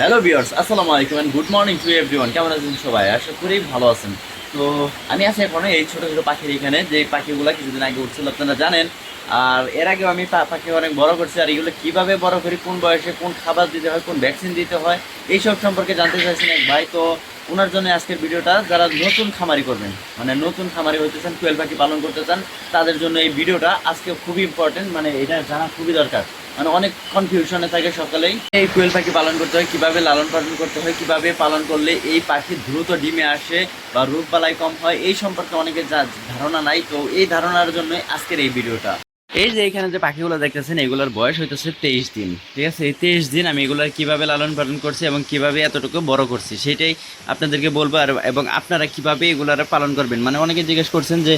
Hello viewers আসসালামু আলাইকুম and good morning to everyone কেমন আছেন সবাই? আশা করি ভালো আছেন। তো আমি আছি এখন এই ছোট ছোট পাখির এখানে, যে পাখিগুলো কিছুদিন আগে উঠছিল, আপনারা জানেন। আর এর আগেও আমি পাখি অনেক বড় করছি, আর এগুলো কীভাবে বড় করি, কোন বয়সে কোন খাবার দিতে হয়, কোন ভ্যাকসিন দিতে হয়, এইসব সম্পর্কে জানতে চাইছেন এক ভাই। তো ওনার জন্য আজকের ভিডিওটা যারা নতুন খামারি করবেন মানে নতুন খামারি হতে চান, কোয়েল পাখি পালন করতে চান, তাদের জন্য এই ভিডিওটা আজকে খুবই ইম্পর্টেন্ট মানে এটা জানা খুবই দরকার। মানে অনেক কনফিউশনে থাকে সকালেই। এই কোয়েল পাখি পালন করতে হয়, কীভাবে লালন পালন করতে হয়, কীভাবে পালন করলে এই পাখি দ্রুত ডিমে আসে বা রূপ বালাই কম হয়, এই সম্পর্কে অনেকের যা ধারণা নাই। তো এই ধারণার জন্য আজকের এই ভিডিওটা। এই যে এখানে যে পাখিগুলো দেখতেছেন, এগুলোর বয়স হইতেছে তেইশ দিন। ঠিক আছে? এই তেইশ দিন আমি এগুলোর কীভাবে লালন পালন করছি এবং কীভাবে এতটুকু বড় করছি, সেটাই আপনাদেরকে বলব আর এবং আপনারা কীভাবে এগুলার পালন করবেন। মানে অনেকে জিজ্ঞেস করছেন যে,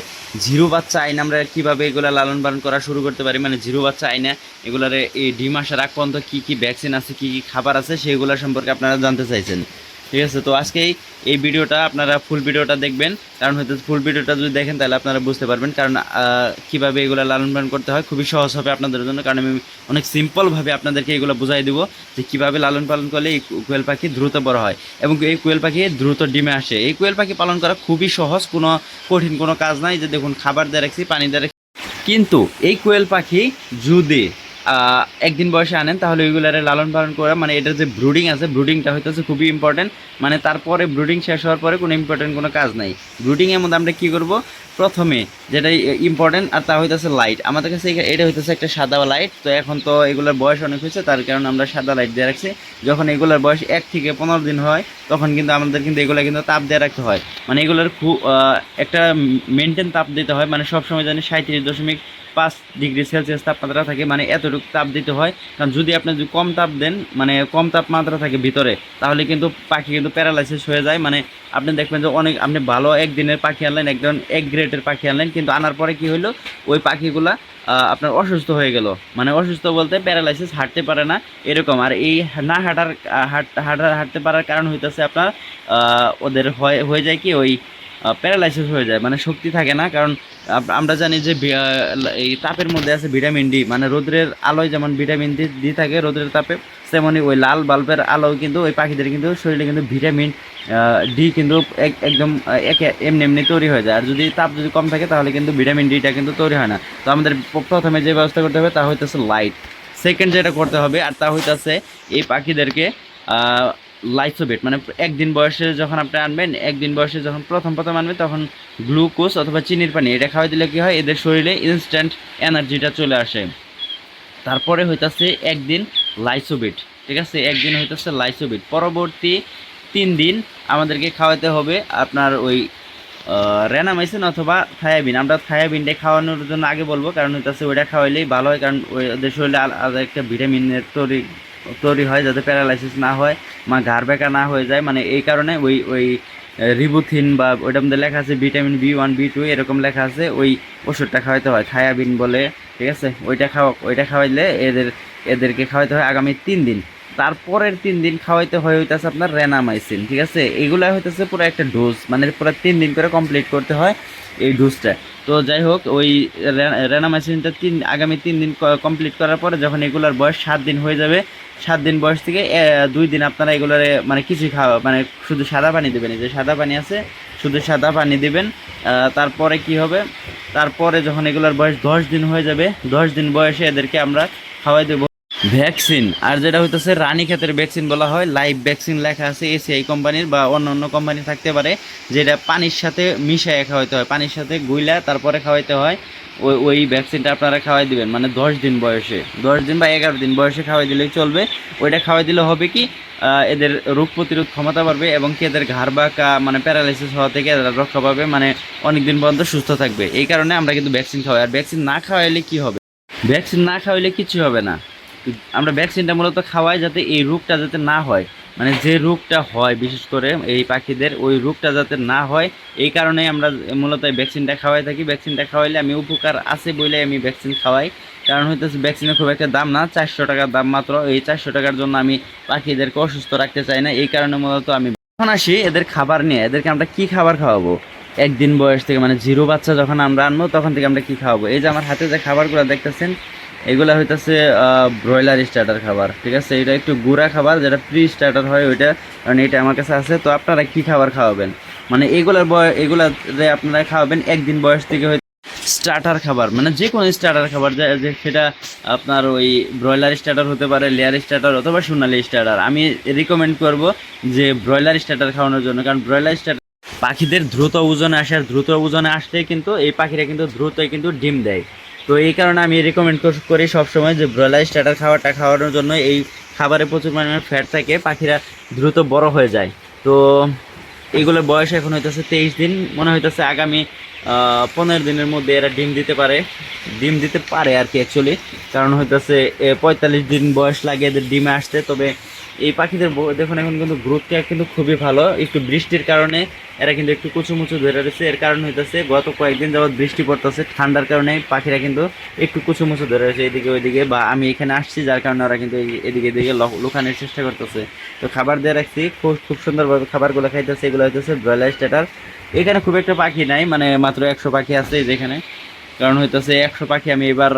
জিরো বাচ্চা আইন আমরা কীভাবে এগুলা লালন পালন করা শুরু করতে পারি? মানে জিরো বাচ্চা আইনা এগুলার এই ডিম আসার আগ পর্যন্ত কী কী ভ্যাকসিন আছে, কী কী খাবার আছে, সেগুলো সম্পর্কে আপনারা জানতে চাইছেন। ঠিক আছে? তো আজকে এই- ভিডিওটা আপনারা ফুল ভিডিওটা দেখবেন। কারণ হয়তো ফুল ভিডিওটা যদি দেখেন, তাহলে আপনারা বুঝতে পারবেন। কারণ কীভাবে এগুলো লালন পালন করতে হয়, খুবই সহজ হবে আপনাদের জন্য। কারণ আমি অনেক সিম্পলভাবে আপনাদেরকে এগুলো বুঝাই দেবো যে কীভাবে লালন পালন করলে এই কোয়েল পাখি দ্রুত বড় হয় এবং এই কোয়েল পাখি দ্রুত ডিমে আসে। এই কোয়েল পাখি পালন করা খুবই সহজ, কোনো কঠিন কোনো কাজ নাই। যে দেখুন, খাবার দিয়ে রাখছি, পানি দিয়ে রাখছি। কিন্তু এই কোয়েল পাখি যদি একদিন বয়সে আনেন, তাহলে ওইগুলারে লালন পালন করা মানে এটার যে ব্রুডিং আছে ব্রুডিংটা হইতেছে খুবই ইম্পর্টেন্ট মানে তারপরে ব্রুডিং শেষ হওয়ার পরে কোনো ইম্পর্টেন্ট কোনো কাজ নাই। ব্রুডিংয়ের মধ্যে আমরা কী করব? প্রথমে যেটা ইম্পর্টেন্ট আর তা হইতেছে লাইট আমাদের কাছে এটা হইতেছে একটা সাদা লাইট তো এখন তো এগুলোর বয়স অনেক হয়েছে, তার কারণে আমরা সাদা লাইট দিয়ে রাখছি। যখন এগুলোর বয়স এক থেকে পনেরো দিন হয়, তখন কিন্তু আমাদের কিন্তু এগুলো কিন্তু তাপ দিয়ে রাখতে হয়। মানে এগুলোর খুব একটা মেনটেন তাপ দিতে হয়। মানে সবসময় জানি সাঁত্রিশ দশমিক পাঁচ ডিগ্রি সেলসিয়াস তাপমাত্রা থাকে মানে এতটুকু তাপ দিতে হয়। কারণ যদি আপনি যদি কম তাপ দেন মানে কম তাপমাত্রা থাকে ভিতরে তাহলে কিন্তু পাখি কিন্তু প্যারালাইসিস হয়ে যায়। মানে আপনি দেখবেন যে অনেক আপনি ভালো একদিনের পাখি আনলেন একজন এক গ্রেডের পাখি আনলেন কিন্তু আনার পরে কি হলো ওই পাখিগুলা আপনার অসুস্থ হয়ে গেল। মানে অসুস্থ বলতে প্যারালাইসিস হাঁটতে পারে না এরকম। আর এই না হাঁটার আহ, হাঁট- হাঁটা হাঁটতে পারার কারণ হইতেছে আপনার ওদের হয় হয়ে যায় কি ওই প্যারালাইসিস হয়ে যায় মানে শক্তি থাকে না। কারণ আমরা জানি যে এই তাপের মধ্যে আছে ভিটামিন ডি মানে রোদ্রের আলোয় যেমন ভিটামিন ডি ডি থাকে রোদ্রের তাপে তেমনই ওই লাল বাল্বের আলো কিন্তু ওই পাখিদের কিন্তু শরীরে কিন্তু ভিটামিন ডি কিন্তু এক- একদম একে এমনি এমনি তৈরি হয়ে যায়। আর যদি তাপ যদি কম থাকে তাহলে কিন্তু ভিটামিন ডিটা কিন্তু তৈরি হয় না। তো আমাদের প্রথমে যে ব্যবস্থা করতে হবে তা হইতেছে লাইট সেকেন্ড যেটা করতে হবে, আর তা হইতেছে এই পাখিদেরকে লাইসোবেট মানে একদিন বয়সে যখন আপনি আনবেন, একদিন বয়সে যখন প্রথম প্রথম আনবেন, তখন গ্লুকোজ অথবা চিনির পানি, এটা খাওয়াই দিলে কি হয়? এদের শরীরে ইনস্ট্যান্ট এনার্জিটা চলে আসে। তারপরে হইতাছে একদিন লাইসোবিট ঠিক আছে? একদিন হইতাছে লাইসোবিট পরবর্তী তিন দিন আমাদেরকে খাওয়াতে হবে আপনার ওই রেনামাইসিন অথবা থায়াবিন আমরা থায়াবিনটা খাওয়ানোর জন্য আগে বলব, কারণ হইতাছে ওইটা খাওয়াইলেই ভালো হয়, কারণ ওদের শরীরে আল- আলাদা একটা ভিটামিনের তৈরি তৈরি হয় যাতে প্যারালাইসিস না হয়, মা ঘাড় বেঁকা না হয়ে যায়। মানে এই কারণে ওই ওই রিবুথিন বা ওইটার মধ্যে লেখা আছে vitamin B one B two এরকম লেখা আছে, ওই ওষুধটা খাওয়াইতে হয় থায়াবিন বলে, ঠিক আছে? ওইটা খাওয়া, ওইটা খাওয়াইলে এদের, এদেরকে খাওয়াইতে হয় আগামী তিন দিন। তারপরের তিন দিন খাওয়াইতে হয় হইতেছে আপনার রেনামাইসিন ঠিক আছে? এগুলা হইতেছে পুরো একটা ডোজ মানে পুরো তিন দিন করে কমপ্লিট করতে হয় এই ডোজটা তো যাই হোক, ওই রেনামাইসিনটা তিন আগামী তিন দিন কমপ্লিট করার পরে যখন এগুলোর বয়স সাত দিন হয়ে যাবে, সাত দিন বয়স থেকে দুই দিন আপনারা এগুলোর মানে কিছু খাওয়া মানে শুধু সাদা পানি দেবেন। যে সাদা পানি আছে, শুধু সাদা পানি দেবেন। তারপরে কি হবে? তারপরে যখন এগুলোর বয়স দশ দিন হয়ে যাবে, দশ দিন বয়সে এদেরকে আমরা খাওয়াই দেবো। ভ্যাকসিন আর যেটা হইতেছে রানী ক্ষেতের ভ্যাকসিন বলা হয় লাইভ ভ্যাকসিন লেখা আছে এসিআই কোম্পানির বা অন্য অন্য কোম্পানি থাকতে পারে, যেটা পানির সাথে মিশাইয়ে খাওয়াইতে হয়। পানির সাথে গুইলা তারপরে খাওয়াইতে হয়। ওই ওই ভ্যাকসিনটা আপনারা খাওয়াই দিবেন মানে দশ দিন বয়সে। দশ দিন বা এগারো দিন বয়সে খাওয়াই দিলেই চলবে। ওইটা খাওয়াই দিলে হবে কি এদের রোগ প্রতিরোধ ক্ষমতা বাড়বে এবং কি এদের ঘাড় বাঁকা মানে প্যারালাইসিস হওয়া থেকে এরা রক্ষা পাবে মানে অনেক দিন পর্যন্ত সুস্থ থাকবে। এই কারণে আমরা কিন্তু ভ্যাকসিন খাওয়াই। আর ভ্যাকসিন না খাওয়াইলে কি হবে? ভ্যাকসিন না খাওয়াইলে কিছু হবে না। আমরা ভ্যাকসিনটা মূলত খাওয়াই যাতে এই রোগটা যাতে না হয়। মানে যে রোগটা হয়, বিশেষ করে এই পাখিদের, ওই রোগটা যাতে না হয়, এই কারণেই আমরা মূলত ভ্যাকসিনটা খাওয়াই থাকি। ভ্যাকসিনটা খাওয়াইলে আমি উপকার আছে বলে আমি ভ্যাকসিন খাওয়াই। কারণ হইতেছে ভ্যাকসিনের খুব একটা দাম না, চারশো টাকার দাম মাত্র। এই চারশো টাকার জন্য আমি পাখিদেরকে অসুস্থ রাখতে চাই না। এই কারণে মূলত আমি এখন আসি এদের খাবার নিয়ে। এদেরকে আমরা কি খাবার খাওয়াবো? একদিন বয়স থেকে মানে জিরো বাচ্চা যখন আমরা আনব, তখন থেকে আমরা কি খাওয়াবো? এই যে আমার হাতে যে খাবারগুলো দেখতেছেন এগুলা হইতাছে ব্রয়লার স্টার্টার খাবার, ঠিক আছে? এটা একটু গুঁড়া খাবার, যেটা প্রি স্টার্টার হয়, ওইটা, কারণ এটা আমার কাছে আছে। তো আপনারা কি খাবার খাওয়াবেন? মানে এগুলার বয় এগুলারে আপনারা খাওয়াবেন একদিন বয়স থেকে হয়তো স্টার্টার খাবার মানে যে কোনো স্টার্টার খাবার, যা- সেটা আপনার ওই ব্রয়লার স্টার্টার হতে পারে লেয়ার স্টার্টার অথবা সোনালি স্টার্টার আমি রিকমেন্ড করব যে ব্রয়লার স্টার্টার খাওয়ানোর জন্য, কারণ ব্রয়লার স্টার্টার পাখিদের দ্রুত ওজনে আসে, আর দ্রুত ওজনে আসলে কিন্তু এই পাখিরা কিন্তু দ্রুতই কিন্তু ডিম দেয়। তো এই কারণে আমি রেকমেন্ড করি সবসময় যে ব্রয়লার স্টার্টার খাবারটা খাওয়ানোর জন্য এই খাবারে প্রচুর পরিমাণে ফ্যাট থাকে, পাখিরা দ্রুত বড় হয়ে যায়। তো এগুলোর বয়স এখন হইতেছে তেইশ দিন, মনে হইতেছে আগামী পনেরো দিনের মধ্যে এরা ডিম দিতে পারে। ডিম দিতে পারে আর কি অ্যাকচুয়ালি কারণ হইতেছে পঁয়তাল্লিশ দিন বয়স লাগে এদের ডিমে আসতে, তবে এই পাখিদের দেখুন, এখন কিন্তু গ্রোথটা কিন্তু খুবই ভালো। একটু বৃষ্টির কারণে এরা কিন্তু একটু কুচুমুচু ধরে রয়েছে। এর কারণ হইতেছে, গত কয়েকদিন যাবৎ বৃষ্টি পড়তেছে, ঠান্ডার কারণে পাখিরা কিন্তু একটু কুচুমুচু ধরে রয়েছে এদিকে ওইদিকে বা আমি এখানে আসছি, যার কারণে ওরা কিন্তু এদিকে এদিকে লুকানোর চেষ্টা করতেছে। তো খাবার দিয়ে রাখছি, খুব খুব সুন্দরভাবে খাবারগুলো খাইতেছে, এগুলো হইতেছে ব্রয়লার স্টার্টার। এখানে খুব একটা পাখি নাই মানে মাত্র একশো পাখি আছে যেখানে। কারণ হইতেছে একশো পাখি আমি এবার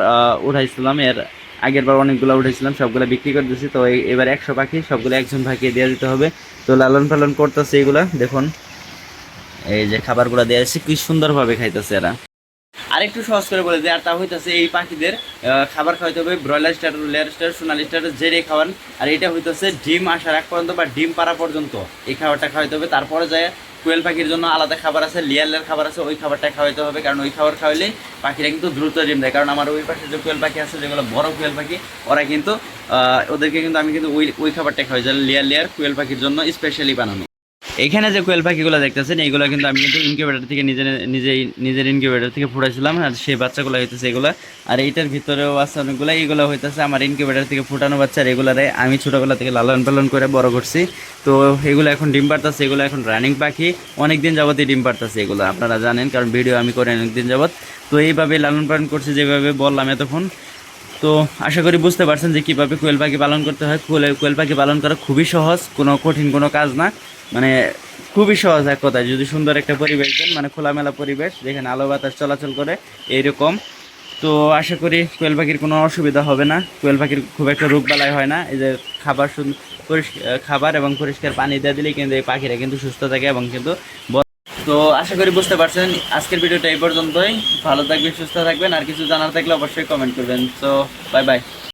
উঠাইছিলাম। এর আগের বার অনেকগুলো উঠেছিলাম সবগুলো বিক্রি করে দিয়েছি তো এবার একশো পাখি, সবগুলো একজন পাখি দিয়ে দিতে হবে। তো লালন পালন করতেছে এগুলা, দেখুন। এই যে খাবারগুলো দেওয়া আছে কি সুন্দরভাবে খাইতেছে এরা। আরেকটু সহজ করে বলে দিই, আর তা হইতেছে এই পাখিদের খাবার খাওয়াইতে হবে, ব্রয়লার স্টার, লেয়ার স্টার, সোনালি স্টার জেরে খাওয়ান। আর এটা হইতেছে ডিম আসার আগ পর্যন্ত বা ডিম পাড়া পর্যন্ত এই খাবারটা খাওয়াইতে হবে। তারপরে যায় কোয়েল পাখির জন্য আলাদা খাবার আছে, লিয়ালের খাবার আছে, ওই খাবারটা খাওয়াইতে হবে, কারণ ওই খাবার খাওয়াইলে পাখিরা কিন্তু দ্রুত ডিম দেয়। কারণ আমার ওই পাশে যে কোয়েল পাখি আছে, যেগুলো বড় কোয়েল পাখি, ওরা কিন্তু ওদেরকে কিন্তু আমি কিন্তু ওই ওই খাবারটা খাওয়াই যেন লেয়ার লেয়ার কোয়েল পাখির জন্য স্পেশালি বানানো। এখানে যে কোয়েল পাখিগুলো দেখতেছেন এইগুলো কিন্তু আমি কিন্তু ইনকিউবেটার থেকে নিজে নিজেই নিজের ইনকিউবেটার থেকে ফুটাইছিলাম, আর সেই বাচ্চাগুলো হইতেছে এগুলো। আর এইটার ভিতরেও আছে অনেকগুলো এইগুলো হইতেছে আমার ইনকিউবেটার থেকে ফুটানো বাচ্চা, আর এগুলারে আমি ছোটোবেলা থেকে লালন পালন করে বড় করছি। তো এগুলো এখন ডিম পারতেছে এগুলো এখন রানিং পাখি। অনেক দিন যাবতই ডিম পারতেছে এগুলো, আপনারা জানেন, কারণ ভিডিও আমি করে অনেক দিন যাবত। তো এইভাবে লালন পালন করছি, যেভাবে বললাম এতক্ষণ। তো আশা করি বুঝতে পারছেন যে কীভাবে কোয়েল পাখি পালন করতে হয়। কোয়েল কোয়েল পাখি পালন করা খুবই সহজ, কোনো কঠিন কোনো কাজ না। মানে খুবই সহজ এক কথায়। যদি সুন্দর একটা পরিবেশ দেন মানে খোলামেলা পরিবেশ, যেখানে আলো বাতাস চলাচল করে, এইরকম। তো আশা করি কোয়েল পাখির কোনো অসুবিধা হবে না। কোয়েল পাখির খুব একটা রোগ বালাই হয় না। এই যে খাবার পরিষ্কার খাবার এবং পরিষ্কার পানি দিয়ে দিলেই কিন্তু এই পাখিরা কিন্তু সুস্থ থাকে এবং কিন্তু তো আশা করি বুঝতে পারছেন, আজকের ভিডিওটা এই পর্যন্তই। ভালো থাকবেন, সুস্থ থাকবেন, আর কিছু জানার থাকলে অবশ্যই কমেন্ট করবেন। তো বাই বাই